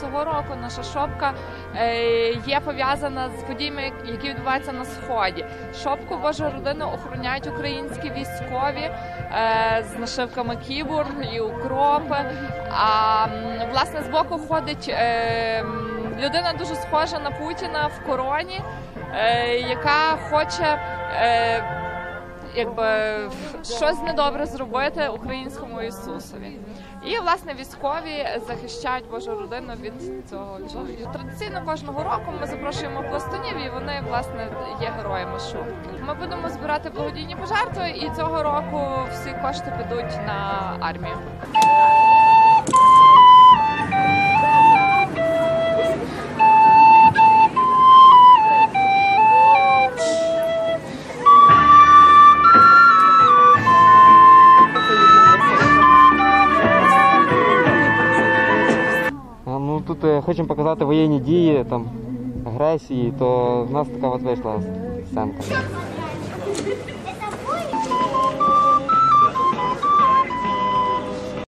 Цього року наша шопка е, є пов'язана з подіями, які відбуваються на сході. Шопку Божа родина охороняють українські військові е, з нашивками кібур і укропи. А власне з боку ходить е, людина дуже схожа на Путіна в короні, яка хоче. Якби щось недобре зробити українському Ісусові, і власне військові захищають Божу родину від цього чоловіка. Традиційно кожного року ми запрошуємо пластунів, і вони власне є героями шубки. Ми будемо збирати благодійні пожертви, і цього року всі кошти підуть на армію. Тут е, хочемо показати воєнні дії, там агресії, то в нас така от вийшла сценка.